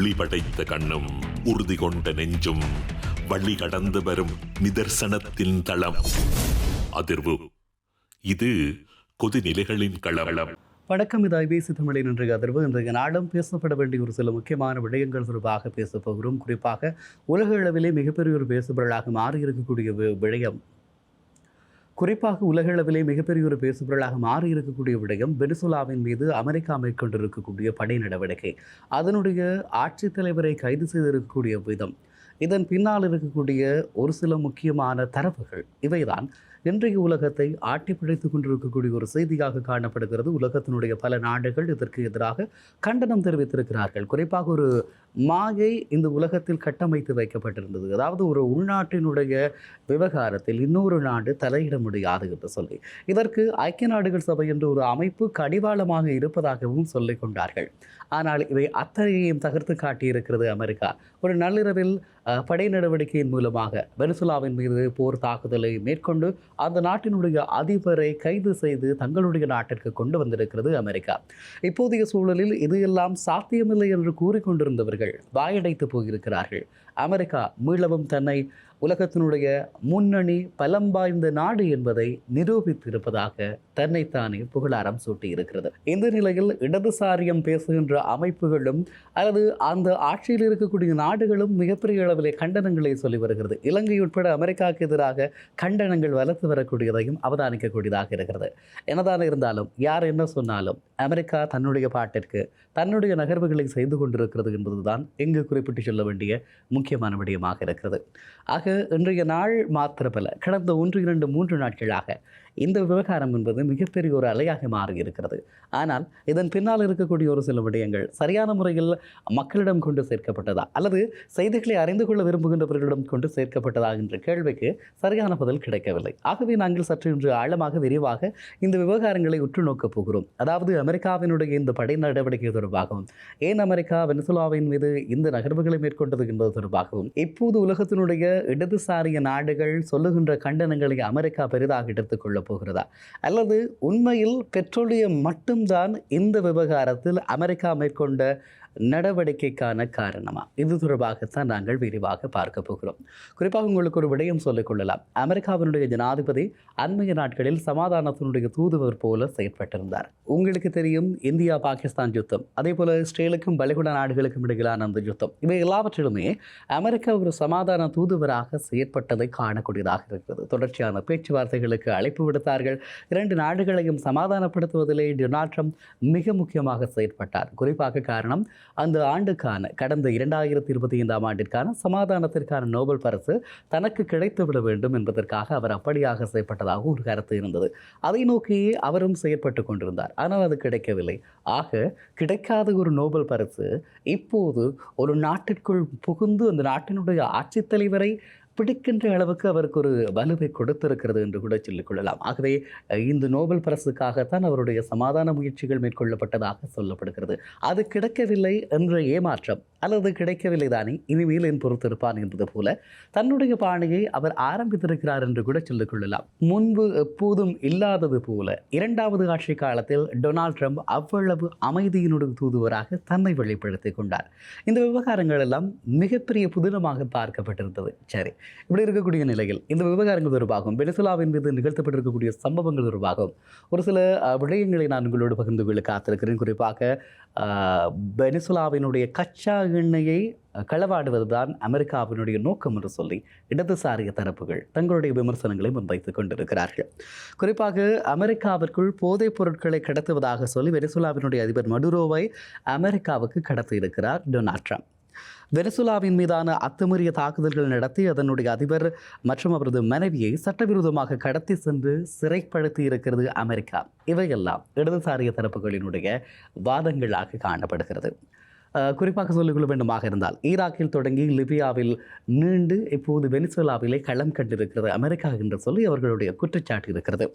ஒளி படைத்த கண்ணும் உறுதி கொண்ட நெஞ்சும் வழி கடந்து வரும் நிதர்சனத்தின் தளம். அதிர்வு. இது கொதிநிலைகளின் களவளம் வணக்கம் இது ஐபிசி தமிழின் இன்றைய அதிர்வு. இன்றைய நாளும் பேசப்பட வேண்டிய ஒரு சில முக்கியமான விடயங்கள் தொடர்பாக பேசப் போகிறோம். குறிப்பாக உலக அளவிலே மிகப்பெரிய ஒரு பேசுபொருளாக மாறியிருக்கக்கூடிய விடயம் குறிப்பாக உலகளவிலே மிகப்பெரிய ஒரு பேசுபொருளாக மாறி இருக்கக்கூடிய விடயம் வெனிசுலாவின் மீது அமெரிக்கா மேற்கொண்டிருக்கக்கூடிய படை நடவடிக்கை. அதனுடைய ஆட்சித் தலைவரை கைது செய்திருக்கக்கூடிய விதம். இதன் பின்னால் இருக்கக்கூடிய ஒரு சில முக்கியமான தரவுகள் இவைதான். இன்றைய உலகத்தை ஆட்டி பிழைத்துக் கொண்டிருக்கக்கூடிய ஒரு செய்தியாக காணப்படுகிறது. உலகத்தினுடைய பல நாடுகள் இதற்கு எதிராக கண்டனம் தெரிவித்திருக்கிறார்கள். குறிப்பாக ஒரு மாயை இந்த உலகத்தில் கட்டமைத்து வைக்கப்பட்டிருந்தது. அதாவது ஒரு உள்நாட்டினுடைய விவகாரத்தில் இன்னொரு நாடு தலையிட முடியாது என்று சொல்லி. இதற்கு ஐக்கிய நாடுகள் சபை என்ற ஒரு அமைப்பு கடிவாளமாக இருப்பதாகவும் சொல்லிக் கொண்டார்கள். ஆனால் இவை அத்தனையையும் தகர்த்து காட்டியிருக்கிறது அமெரிக்கா. ஒரு நள்ளிரவில் படை நடவடிக்கையின் மூலமாக வெனிசுலாவின் மீது போர் தாக்குதலை மேற்கொண்டு அந்த நாட்டினுடைய அதிபரை கைது செய்து தங்களுடைய நாட்டிற்கு கொண்டு வந்திருக்கிறது அமெரிக்கா. இப்போதைய சூழலில் இது எல்லாம் சாத்தியமில்லை என்று கூறிக்கொண்டிருந்தவர்கள் வாயடைத்து போயிருக்கிறார்கள். அமெரிக்கா மீளவும் தன்னை உலகத்தினுடைய முன்னணி பலம் வாய்ந்த நாடு என்பதை நிரூபித்திருப்பதாக தன்னைத்தானே புகழாரம் சூட்டியிருக்கிறது. இந்த நிலையில் இடதுசாரியம் பேசுகின்ற அமைப்புகளும் அல்லது அந்த ஆட்சியில் இருக்கக்கூடிய நாடுகளும் மிகப்பெரிய அளவில் கண்டனங்களை சொல்லி வருகிறது. இலங்கை உட்பட அமெரிக்காவுக்கு எதிராக கண்டனங்கள் வளர்த்து வரக்கூடியதையும் அவதானிக்கக்கூடியதாக இருக்கிறது. என்னதான் இருந்தாலும் யார் என்ன சொன்னாலும் அமெரிக்கா தன்னுடைய பாட்டிற்கு தன்னுடைய நகர்வுகளை செய்து கொண்டிருக்கிறது என்பதுதான் இங்கு குறிப்பிட்டு சொல்ல வேண்டிய முக்கியமான விடயமாக இருக்கிறது. ஆக இன்றைய நாள் மாத்திரமல்ல. கடந்த ஒன்று இரண்டு மூன்று நாட்களாக இந்த விவகாரம் என்பது மிகப்பெரிய ஒரு அலையாக மாறி இருக்கிறது ஆனால் இதன் பின்னால் இருக்கக்கூடிய ஒரு சில விடயங்கள் சரியான முறையில் மக்களிடம் கொண்டு சேர்க்கப்பட்டதா? அல்லது செய்திகளை அறிந்து கொள்ள விரும்புகின்றவர்களிடம் கொண்டு சேர்க்கப்பட்டதா என்ற கேள்விக்கு சரியான பதில் கிடைக்கவில்லை. ஆகவே நாங்கள் சற்று இன்று ஆழமாக விரிவாக இந்த விவகாரங்களை உற்று நோக்கப் போகிறோம். அதாவது அமெரிக்காவினுடைய இந்த படை நடவடிக்கை தொடர்பாகவும் ஏன் அமெரிக்கா வெனிசுலாவின் மீது இந்த நகர்வுகளை மேற்கொண்டது என்பது தொடர்பாகவும் இப்போது உலகத்தினுடைய இடதுசாரிய நாடுகள் சொல்லுகின்ற கண்டனங்களை அமெரிக்கா பெரிதாக எடுத்துக்கொள்ளும் எடுத்துக்கொள்ளப் போகிறதா? அல்லது உண்மையில் பெட்ரோலியம் மட்டும்தான் இந்த விவகாரத்தில் அமெரிக்கா மேற்கொண்ட நடவடிக்கைக்கான காரணமா? இது தொடர்பாகத்தான் நாங்கள் விரிவாக பார்க்க போகிறோம். குறிப்பாக உங்களுக்கு ஒரு விடயம் சொல்லிக்கொள்ளலாம் அமெரிக்காவினுடைய ஜனாதிபதி அண்மைய நாட்களில் சமாதானத்தினுடைய தூதுவர் போல செயற்பட்டிருந்தார். உங்களுக்கு தெரியும் இந்தியா பாகிஸ்தான் யுத்தம் அதே போல இஸ்ரேலுக்கும் பலிகுடா நாடுகளுக்கும் இடையிலான அந்த யுத்தம். இவை எல்லாவற்றிலுமே அமெரிக்கா ஒரு சமாதான தூதுவராக செயற்பட்டதை காணக்கூடியதாக இருக்கிறது. தொடர்ச்சியான பேச்சுவார்த்தைகளுக்கு அழைப்பு விடுத்தார்கள். இரண்டு நாடுகளையும் சமாதானப்படுத்துவதிலே டொனால்ட் ட்ரம்ப் மிக முக்கியமாக செயற்பட்டார். குறிப்பாக காரணம் அந்த ஆண்டுக்கான கடந்த இரண்டாயிரத்தி இருபத்தி ஐந்தாம் ஆண்டிற்கான சமாதானத்திற்கான நோபல் பரிசு தனக்கு கிடைத்துவிட வேண்டும் என்பதற்காக அவர் அப்படியாக செயற்பட்டதாக ஒரு கருத்து இருந்தது. அதை நோக்கியே அவரும் செயற்பட்டு கொண்டிருந்தார். ஆனால் அது கிடைக்கவில்லை. ஆக கிடைக்காத ஒரு நோபல் பரிசு இப்போது ஒரு நாட்டிற்குள் புகுந்து அந்த நாட்டினுடைய ஆட்சித் தலைவரை பிடிக்கின்ற அளவுக்கு அவருக்கு ஒரு வலுவை கொடுத்திருக்கிறது என்று கூட சொல்லிக் கொள்ளலாம். ஆகவே இந்த நோபல் பரிசுக்காகத்தான் அவருடைய சமாதான முயற்சிகள் மேற்கொள்ளப்பட்டதாக சொல்லப்படுகிறது. அது கிடைக்கவில்லை என்ற ஏமாற்றம் அல்லது கிடைக்கவில்லை தானே இனிமேல் என் பொறுத்திருப்பான் என்பது போல தன்னுடைய பாணியை அவர் ஆரம்பித்திருக்கிறார் என்று கூட சொல்லிக் கொள்ளலாம். முன்பு எப்போதும் இல்லாதது போல இரண்டாவது ஆட்சி காலத்தில் டொனால்ட் ட்ரம்ப் அவ்வளவு அமைதியினுடைய தூதுவராக தன்னை வெளிப்படுத்திக் கொண்டார். இந்த விவகாரங்கள் எல்லாம் மிகப்பெரிய புதினமாக பார்க்கப்பட்டிருந்தது. சரி இப்படி இருக்கக்கூடிய நிலையில் இந்த விவகாரங்கள் தொடர்பாகவும் வெனிசுலாவின் மீது நிகழ்த்தப்பட்டிருக்கக்கூடிய சம்பவங்கள் தொடர்பாகவும் ஒரு சில விடயங்களை நான் உங்களோடு பகிர்ந்து கொள்ள காத்திருக்கிறேன். குறிப்பாக வெனிசுலாவினுடைய கச்சா எண்ணெயை களவாடுவது களவாடுவதுதான் அமெரிக்காவினுடைய நோக்கம் என்று சொல்லி இடதுசாரிய தரப்புகள் தங்களுடைய விமர்சனங்களை முன்வைத்துக் கொண்டிருக்கிறார்கள். குறிப்பாக அமெரிக்காவிற்குள் போதைப் பொருட்களை கடத்துவதாக சொல்லி வெனிசுலாவினுடைய அதிபர் மடுரோவை அமெரிக்காவுக்கு கடத்தியிருக்கிறார் டொனால்ட் ட்ரம்ப். வெனிசுலாவின் மீதான அத்துமீறிய தாக்குதல்கள் நடத்தி அதனுடைய அதிபர் மற்றும் அவரது மனைவியை சட்டவிரோதமாக கடத்தி சென்று சிறைப்படுத்தி இருக்கிறது அமெரிக்கா. இவையெல்லாம் இடதுசாரிய தரப்புகளினுடைய வாதங்களாக காணப்படுகிறது. குறிப்பாக சொல்லிக்கொள்ள வேண்டுமாக இருந்தால் ஈராக்கில் தொடங்கி லிபியாவில் நீண்டு இப்போது வெனிசுலாவிலே களம் கண்டிருக்கிறது அமெரிக்கா என்று சொல்லி அவர்களுடைய குற்றச்சாட்டு இருக்கிறது.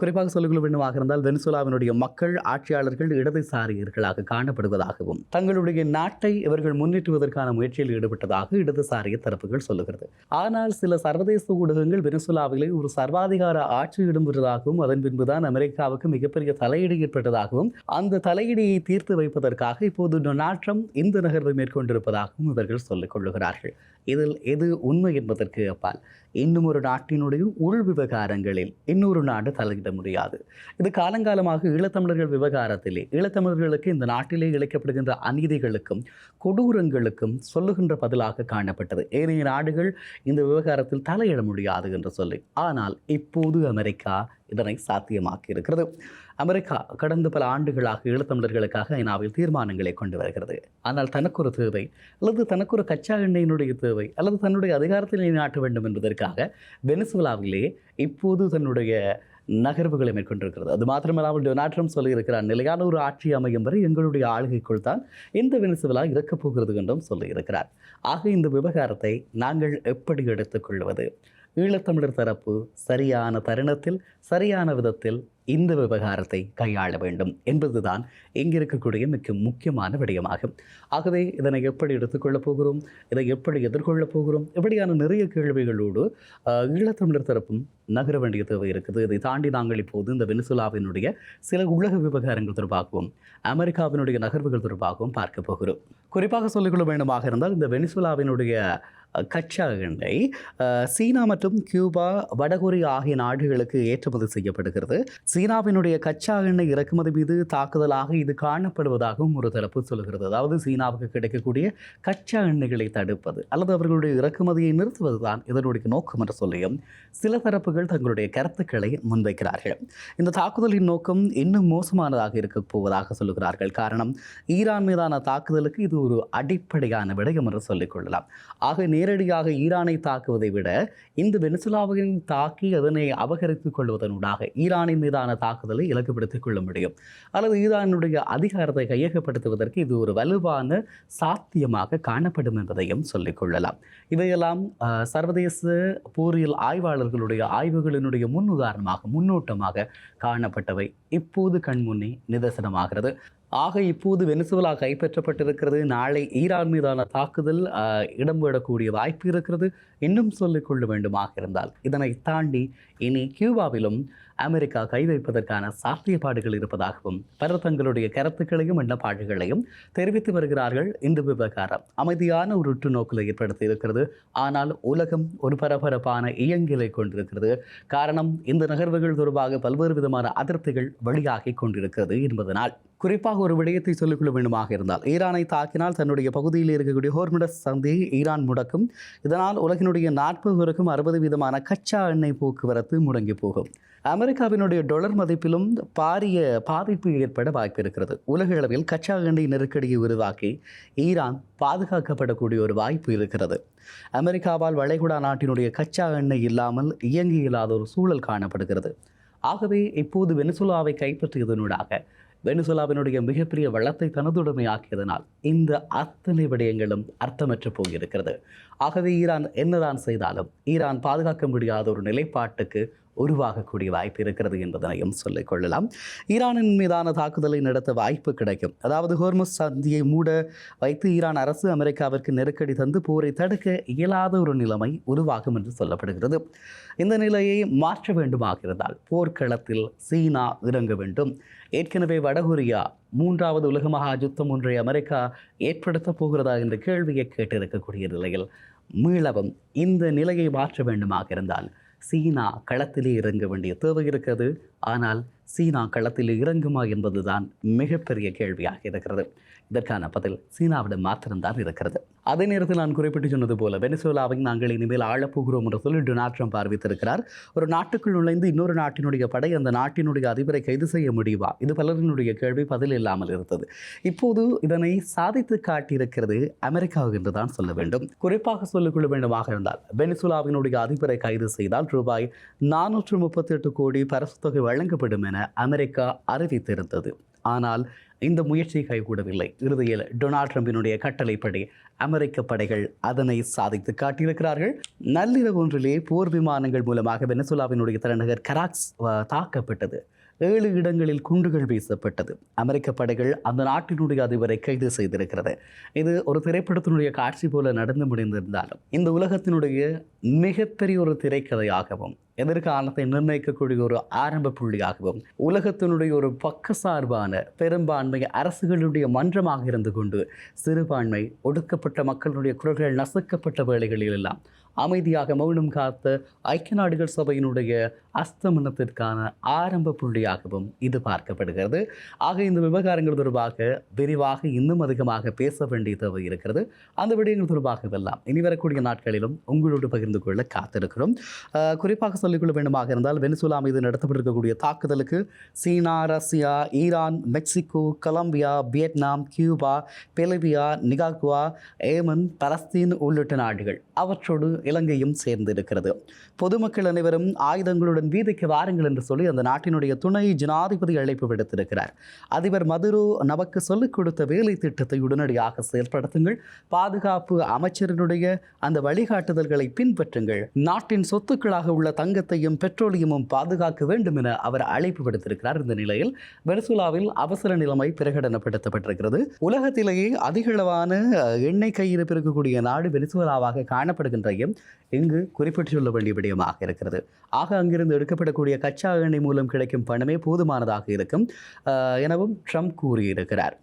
குறிப்பாக சொல்லிக்கொள்ள வேண்டுமாக இருந்தால் வெனிசுலாவினுடைய மக்கள் ஆட்சியாளர்கள் இடதுசாரியர்களாக காணப்படுவதாகவும் தங்களுடைய நாட்டை இவர்கள் முன்னேற்றுவதற்கான முயற்சியில் ஈடுபட்டதாக இடதுசாரிய தரப்புகள் சொல்லுகிறது. ஆனால் சில சர்வதேச ஊடகங்கள் வெனிசுலாவிலே ஒரு சர்வாதிகார ஆட்சி இடம்பெற்றதாகவும் அதன் பின்புதான் அமெரிக்காவுக்கு மிகப்பெரிய தலையீடு ஏற்பட்டதாகவும் அந்த தலையீடியை தீர்த்து வைப்பதற்காக இப்போது டொனால்ட் மாற்றம் இந்த நகர்வை மேற்கொண்டிருப்பதாகவும் இவர்கள் சொல்லிக் கொள்ளுகிறார்கள். இதில் எது உண்மை என்பதற்கு அப்பால் இன்னும் ஒரு நாட்டினுடைய உள் விவகாரங்களில் இன்னொரு நாடு தலையிட முடியாது. இது காலங்காலமாக ஈழத்தமிழர்கள் விவகாரத்திலே ஈழத்தமிழர்களுக்கு இந்த நாட்டிலே இழைக்கப்படுகின்ற அநீதிகளுக்கும் கொடூரங்களுக்கும் சொல்லுகின்ற பதிலாக காணப்பட்டது. ஏனைய நாடுகள் இந்த விவகாரத்தில் தலையிட முடியாது என்று சொல்லி ஆனால் இப்போது அமெரிக்கா இதனை சாத்தியமாக்கி இருக்கிறது. அமெரிக்கா கடந்த பல ஆண்டுகளாக ஈழத்தமிழர்களுக்காக ஐநாவில் தீர்மானங்களை கொண்டு வருகிறது. ஆனால் தனக்கு ஒரு தேவை அல்லது தனக்கு ஒரு கச்சா எண்ணெயினுடைய தேவை அல்லது தன்னுடைய அதிகாரத்தில் நிலைநாட்ட வேண்டும் என்பதற்காக வெனிசுலாவிலே இப்போது தன்னுடைய நகர்வுகளை மேற்கொண்டிருக்கிறது. அது மாத்திரமல்லாமல் டொனால்ட் ட்ரம்ப் சொல்லியிருக்கிறார் நிலையான ஒரு ஆட்சி அமையும் வரை எங்களுடைய ஆளுகைக்குள் தான் இந்த வெனிசுவலா இருக்கப் போகிறது என்றும் சொல்லியிருக்கிறார். ஆக இந்த விவகாரத்தை நாங்கள் எப்படி எடுத்துக்கொள்வது ஈழத்தமிழர் தரப்பு சரியான தருணத்தில் சரியான விதத்தில் இந்த விவகாரத்தை கையாள வேண்டும் என்பதுதான் இங்கு இருக்கக்கூடிய மிக முக்கியமான விடயமாகும். ஆகவே இதனை எப்படி எடுத்துக்கொள்ளப் போகிறோம்? இதை எப்படி எதிர்கொள்ளப் போகிறோம்? இப்படியான நிறைய கேள்விகளோடு ஈழத்தமிழர் தரப்பும் நகர வேண்டிய தேவை இருக்குது. இதை தாண்டி நாங்கள் இப்போது இந்த வெனிசுலாவினுடைய சில உலக விவகாரங்கள் தொடர்பாகவும் அமெரிக்காவினுடைய நகர்வுகள் தொடர்பாகவும் பார்க்க போகிறோம். குறிப்பாக சொல்லிக்கொள்ள வேண்டுமாக இருந்தால் இந்த வெனிசுலாவினுடைய கச்சா எண்ணெய் சீனா மற்றும் கியூபா வடகொரியா ஆகிய நாடுகளுக்கு ஏற்றுமதி செய்யப்படுகிறது. சீனாவினுடைய கச்சா எண்ணெய் இறக்குமதி மீது தாக்குதலாக இது காணப்படுவதாகவும் ஒரு தரப்பு சொல்கிறது. அதாவது சீனாவுக்கு கிடைக்கக்கூடிய கச்சா எண்ணெய்களை தடுப்பது அல்லது அவர்களுடைய இறக்குமதியை நிறுத்துவது தான் இதனுடைய நோக்கம் என்று சொல்லியும் சில தரப்புகள் தங்களுடைய கருத்துக்களை முன்வைக்கிறார்கள். இந்த தாக்குதலின் நோக்கம் இன்னும் மோசமானதாக இருக்க போவதாக சொல்லுகிறார்கள். காரணம் ஈரான் மீதான தாக்குதலுக்கு இது ஒரு அடிப்படையான விடயம் என்று சொல்லிக் கொள்ளலாம். ஆக நேரடியாக ஈரானை தாக்குவதை விட இந்த வெனிசுலாவையும் தாக்கி அதனை அபகரித்துக் கொள்வதனூடாக ஈரானின் மீதான தாக்குதலை இலக்குப்படுத்திக் கொள்ள முடியும். அல்லது ஈரானுடைய அதிகாரத்தை கையகப்படுத்துவதற்கு இது ஒரு வலுவான சாத்தியமாக காணப்படும் என்பதையும் சொல்லிக் கொள்ளலாம். இவையெல்லாம் சர்வதேச போரியல் ஆய்வாளர்களுடைய ஆய்வுகளினுடைய முன் உதாரணமாக முன்னோட்டமாக காணப்பட்டவை. இப்போது கண்முன்னே நிதர்சனமாகிறது. ஆக இப்போது வெனிசுலா கைப்பற்றப்பட்டிருக்கிறது. நாளை ஈரான் மீதான தாக்குதல் இடம்பெறக்கூடிய வாய்ப்பு இருக்கிறது. இன்னும் சொல்லிக்கொள்ள வேண்டுமாக இருந்தால் இதனை தாண்டி இனி கியூபாவிலும் அமெரிக்கா கை வைப்பதற்கான சாத்தியப்பாடுகள் இருப்பதாகவும் பலர் தங்களுடைய கருத்துக்களையும் எண்ணப்பாடுகளையும் தெரிவித்து வருகிறார்கள். இந்த விவகாரம் அமைதியான ஒரு உற்றுநோக்கில் ஏற்படுத்தி இருக்கிறது. ஆனால் உலகம் ஒரு பரபரப்பான இயங்கிலை கொண்டிருக்கிறது. காரணம் இந்த நகர்வுகள் தொடர்பாக பல்வேறு விதமான அதிருப்திகள் வெளியாகி கொண்டிருக்கிறது என்பதனால். குறிப்பாக ஒரு விடயத்தை சொல்லிக்கொள்ள வேண்டுமாக இருந்தால். ஈரானை தாக்கினால் தன்னுடைய பகுதியில் இருக்கக்கூடிய ஹோர்முடஸ் சந்தையை ஈரான் முடக்கும் இதனால் உலகினுடைய நாற்பது வரைக்கும் அறுபது வீதமான கச்சா எண்ணெய் போக்குவரத்து முடங்கி போகும். அமெரிக்காவினுடைய டொலர் மதிப்பிலும் பாரிய பாதிப்பு ஏற்பட வாய்ப்பு இருக்கிறது உலக அளவில் கச்சா எண்ணெய் நெருக்கடியை உருவாக்கி ஈரான் பாதுகாக்கப்படக்கூடிய ஒரு வாய்ப்பு இருக்கிறது. அமெரிக்காவால் வளைகுடா நாட்டினுடைய கச்சா எண்ணெய் இல்லாமல் இயங்கி இல்லாத ஒரு சூழல் காணப்படுகிறது. ஆகவே இப்போது வெனிசுலாவை கைப்பற்றியதனூடாக வெனிசுலாவினுடைய மிகப்பெரிய வளத்தை தனதுடைமையாக்கியதனால் இந்த அத்தனை விடயங்களும் அர்த்தமற்று போயிருக்கிறது. ஆகவே ஈரான் என்னதான் செய்தாலும் ஈரான் பாதுகாக்க முடியாத ஒரு நிலைப்பாட்டுக்கு உருவாகக்கூடிய வாய்ப்பு இருக்கிறது என்பதனையும் சொல்லிக் கொள்ளலாம். ஈரானின் மீதான தாக்குதலை நடத்த வாய்ப்பு கிடைக்கும். அதாவது ஹோர்மஸ் சந்தியை மூட வைத்து ஈரான் அரசு அமெரிக்காவிற்கு நெருக்கடி தந்து போரை தடுக்க இயலாத ஒரு நிலைமை உருவாகும் என்று சொல்லப்படுகிறது. இந்த நிலையை மாற்ற வேண்டுமாக இருந்தால் போர்க்களத்தில் சீனா இறங்க வேண்டும். ஏற்கனவே வடகொரியா மூன்றாவது உலக மகா யுத்தம் ஒன்றை அமெரிக்கா ஏற்படுத்தப் போகிறதா என்ற கேள்வியை கேட்டிருக்கக்கூடிய நிலையில் மீளவும் இந்த நிலையை மாற்ற வேண்டுமாக இருந்தால் சீனா களத்திலே இறங்க வேண்டிய தேவை இருக்கிறது. ஆனால் சீனா களத்தில் இறங்குமா என்பதுதான் மிகப்பெரிய கேள்வியாக இருக்கிறது. இதற்கான பதில் சீனாவிடம் மாத்திரம்தான் இருக்கிறது. அதே நேரத்தில் நான் குறிப்பிட்டு சொன்னது போல வெனிசுலாவை நாங்கள் இனிமேல் ஆளப்போகிறோம் என்று சொல்லி டொனால்ட் ட்ரம்ப் அறிவித்திருக்கிறார். ஒரு நாட்டுக்குள் நுழைந்து இன்னொரு நாட்டினுடைய படை அந்த நாட்டினுடைய அதிபரை கைது செய்ய முடியுமா? இது பலரினுடைய கேள்வி பதில் இல்லாமல் இருந்தது. இப்போது இதனை சாதித்து காட்டியிருக்கிறது அமெரிக்கா என்று தான் சொல்ல வேண்டும். குறிப்பாக சொல்லிக்கொள்ள வேண்டுமாக இருந்தால் வெனிசுலாவினுடைய அதிபரை கைது செய்தால் ரூபாய் நானூற்று முப்பத்தி எட்டு கோடி பரிசு தொகை வழங்கப்படும் என அமெரிக்கா அறிவித்திருந்தது. ஆனால் இந்த முயற்சி கைகூடவில்லை இறுதியில் டொனால்ட் ட்ரம்பினுடைய கட்டளைப்படி அமெரிக்க படைகள் அதனை சாதித்து காட்டியிருக்கிறார்கள். நள்ளிரவு ஒன்றிலே போர் விமானங்கள் மூலமாக வெனசுலாவினுடைய தலைநகர் கராக்ஸ் தாக்கப்பட்டது. ஏழு இடங்களில் குண்டுகள் வீசப்பட்டது. அமெரிக்க படைகள் அந்த நாட்டினுடைய அதிபரை கைது செய்திருக்கிறது. இது ஒரு திரைப்படத்தினுடைய காட்சி போல நடந்து முடிந்திருந்தாலும் இந்த உலகத்தினுடைய மிகப்பெரிய ஒரு திரைக்கதையாகவும் எதிர்காலத்தை நிர்ணயிக்கக்கூடிய ஒரு ஆரம்ப புள்ளியாகவும் உலகத்தினுடைய ஒரு பக்கசார்பான பெரும்பான்மை அரசுகளுடைய மன்றமாக இருந்து கொண்டு சிறுபான்மை ஒடுக்கப்பட்ட மக்களுடைய குரல்கள் நசுக்கப்பட்ட வேளைகளில் எல்லாம் அமைதியாக மௌனம் காத்த ஐக்கிய நாடுகள் சபையினுடைய அஸ்தமனத்திற்கான ஆரம்ப புள்ளியாகவும் இது பார்க்கப்படுகிறது. ஆக இந்த விவகாரங்கள் தொடர்பாக விரிவாக இன்னும் அதிகமாக பேச வேண்டிய தேவை இருக்கிறது. அந்த விடயங்கள் தொடர்பாக இதெல்லாம் இனி வரக்கூடிய நாட்களிலும் உங்களோடு பகிர்ந்து கொள்ள காத்திருக்கிறோம். குறிப்பாக குறிப்பாக சொல்லிக்கொள்ள வேண்டுமாக இருந்தால் வெனிசுலா மீது நடத்தப்பட்டிருக்கக்கூடிய தாக்குதலுக்கு China Russia Iran Mexico Colombia Vietnam Cuba பெலிபியா Nicaragua Yemen Palestine உள்ளிட்ட நாடுகள். அவற்றோடு இலங்கையும் சேர்ந்திருக்கிறது. பொதுமக்கள் அனைவரும் ஆயுதங்களுடன் வீதிக்கு வாருங்கள் என்று சொல்லி அந்த நாட்டினுடைய துணை ஜனாதிபதி அழைப்பு விடுத்திருக்கிறார். அதிபர் மதுரோ நமக்கு சொல்லிக் கொடுத்த வேலை திட்டத்தை உடனடியாக செயல்படுத்துங்கள். பாதுகாப்பு அமைச்சரினுடைய அந்த வழிகாட்டுதல்களை பின்பற்றுங்கள். நாட்டின் சொத்துக்களாக உள்ள தங்க தங்கத்தையும் பெட்ரோலியமும் பாதுகாக்க வேண்டும் என அவர் அழைப்பு விடுத்திருக்கிறார். இந்த நிலையில் வெனிசுலாவில் அவசர நிலைமை பிரகடனப்படுத்தப்பட்டிருக்கிறது. உலகத்திலேயே அதிகளவான எண்ணெய் கையிருப்பு இருக்கக்கூடிய நாடு வெனிசுலாவாக காணப்படுகின்றையும் இங்கு குறிப்பிட்டு சொல்ல வேண்டிய விடயமாக இருக்கிறது. ஆக அங்கிருந்து எடுக்கப்படக்கூடிய கச்சா எண்ணெய் மூலம் கிடைக்கும் பணமே போதுமானதாக இருக்கும். எனவும் ட்ரம்ப் கூறியிருக்கிறார்.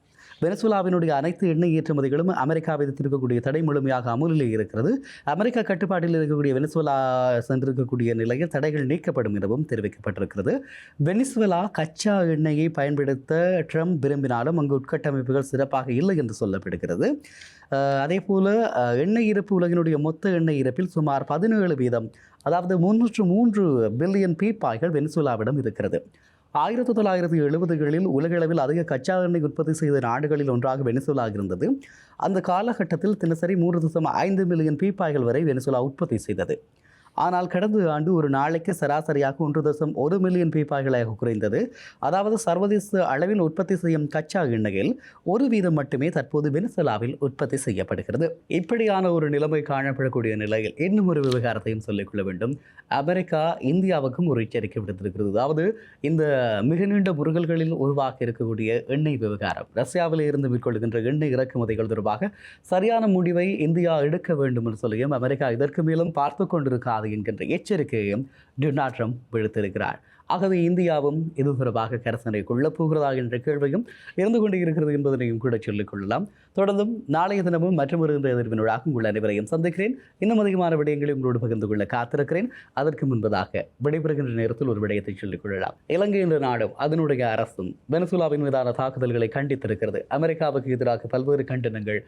வெனிசுலாவினுடைய அனைத்து எண்ணெய் ஏற்றுமதிகளும் அமெரிக்கா விதித்திருக்கக்கூடிய தடை முழுமையாக அமுலில் இருக்கிறது. அமெரிக்கா கட்டுப்பாட்டில் இருக்கக்கூடிய வெனசுலா சென்றிருக்கக்கூடிய நிலையில் தடைகள் நீக்கப்படும் எனவும் தெரிவிக்கப்பட்டிருக்கிறது. வெனிசுலா கச்சா எண்ணெயை பயன்படுத்த ட்ரம்ப் விரும்பினாலும் அங்கு உட்கட்டமைப்புகள் சிறப்பாக இல்லை என்று சொல்லப்படுகிறது. அதே போல் எண்ணெய் இருப்பு உலகினுடைய மொத்த எண்ணெய் இருப்பில் சுமார் பதினேழு வீதம் அதாவது முன்னூற்று மூன்று பில்லியன் பீப்பாய்கள் வெனிசுலாவிடம் இருக்கிறது. ஆயிரத்தி தொள்ளாயிரத்தி எழுபதுகளில் உலகளவில் அதிக கச்சா எண்ணெய் உற்பத்தி செய்த நாடுகளில் ஒன்றாக வெனிசுலா இருந்தது. அந்த காலகட்டத்தில் தினசரி மூன்று தசம் ஐந்து மில்லியன் பீப்பாய்கள் வரை வெனிசுலா உற்பத்தி செய்தது. ஆனால் கடந்த ஆண்டு ஒரு நாளைக்கு சராசரியாக ஒன்று தசம் ஒரு மில்லியன் பீப்பாய்களாக குறைந்தது. அதாவது சர்வதேச அளவில் உற்பத்தி செய்யும் கச்சா எண்ணெயில் ஒரு வீதம் மட்டுமே தற்போது வெனிசுலாவில் உற்பத்தி செய்யப்படுகிறது. இப்படியான ஒரு நிலைமை காணப்படக்கூடிய நிலையில் இன்னும் ஒரு விவகாரத்தையும் சொல்லிக்கொள்ள வேண்டும். அமெரிக்கா இந்தியாவுக்கும் ஒரு எச்சரிக்கை விடுத்திருக்கிறது. அதாவது இந்த மிக நீண்ட முருகல்களில் உருவாக இருக்கக்கூடிய எண்ணெய் விவகாரம். ரஷ்யாவில் இருந்து மேற்கொள்கின்ற எண்ணெய் இறக்குமதிகள் தொடர்பாக சரியான முடிவை இந்தியா எடுக்க வேண்டும் என்று சொல்லியும் அமெரிக்கா இதற்கு மேலும் பார்த்து கொண்டிருக்காது என்கின்ற எச்சரிக்கையும் டொனால்ட் ட்ரம்ப் விடுத்திருக்கிறார். ஆகவே இந்தியாவும் இது தொடர்பாக கரசனை கொள்ளப் போகிறதா என்ற கேள்வியும் இருந்து கொண்டு இருக்கிறது என்பதனையும் கூட சொல்லிக் கொள்ளலாம். தொடர்ந்தும் நாளைய தினமும் மற்றொரு இந்த எதிர்வினராக உங்கள் அனைவரையும் சந்திக்கிறேன். இன்னும் அதிகமான விடயங்களை உங்களோடு பகிர்ந்து கொள்ள காத்திருக்கிறேன். அதற்கு முன்பதாக விடைபெறுகின்ற நேரத்தில் ஒரு விடயத்தை சொல்லிக் கொள்ளலாம். இலங்கை என்ற நாடும் அதனுடைய அரசும் வெனசுலாவின் மீதான தாக்குதல்களை கண்டித்திருக்கிறது. அமெரிக்காவுக்கு எதிராக பல்வேறு கண்டனங்கள்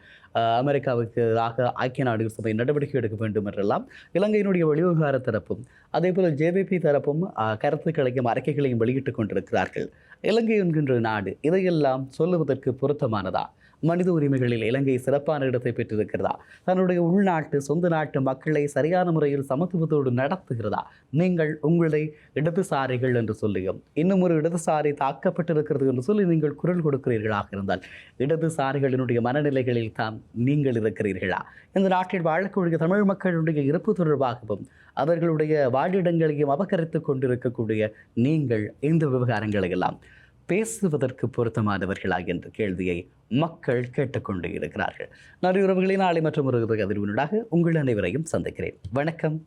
அமெரிக்காவுக்கு எதிராக ஐக்கிய நாடுகள் சபை நடவடிக்கை எடுக்க வேண்டும் என்றெல்லாம் இலங்கையினுடைய வெளிவிவகார தரப்பும் அதே போல ஜேபிபி தரப்பும் கருத்துக்களையும் அறிக்கைகளையும் வெளியிட்டுக் கொண்டிருக்கிறார்கள். இலங்கை என்கின்ற நாடு இதையெல்லாம் சொல்லுவதற்கு பொருத்தமானதா? மனித உரிமைகளில் இலங்கை சிறப்பான இடத்தை பெற்றிருக்கிறதா? தன்னுடைய உள்நாட்டு சொந்த நாட்டு மக்களை சரியான முறையில் சமத்துவத்தோடு நடத்துகிறதா? நீங்கள் உங்களை இடதுசாரிகள் என்று சொல்லியும் இன்னும் ஒரு இடதுசாரி தாக்கப்பட்டிருக்கிறது என்று சொல்லி நீங்கள் குரல் கொடுக்கிறீர்களாக இருந்தால் இடதுசாரிகளினுடைய மனநிலைகளில் தான் நீங்கள் இருக்கிறீர்களா? இந்த நாட்டில் வாழக்கூடிய தமிழ் மக்களுடைய இருப்பு தொடர்பாகவும் அவர்களுடைய வாழிடங்களையும் அபகரித்துக் கொண்டிருக்கக்கூடிய நீங்கள் இந்த விவகாரங்களை எல்லாம் பேசுவதற்கு பொருத்தமானவர்களாக என்ற கேள்வியை மக்கள் கேட்டுக்கொண்டு இருக்கிறார்கள். நன்றி உறவுகளை நாளை மற்றும் ஒரு அதிர்வினூடாக உங்கள் அனைவரையும் சந்திக்கிறேன். வணக்கம்.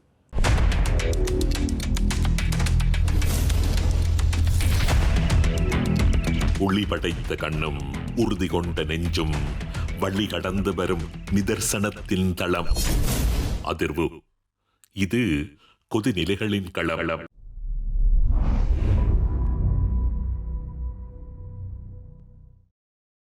ஒளி படைத்த கண்ணும் உறுதி கொண்ட நெஞ்சும் வழி கடந்து வரும் நிதர்சனத்தின் தளம். அதிர்வு. இது கொதிநிலைகளின் களவளம்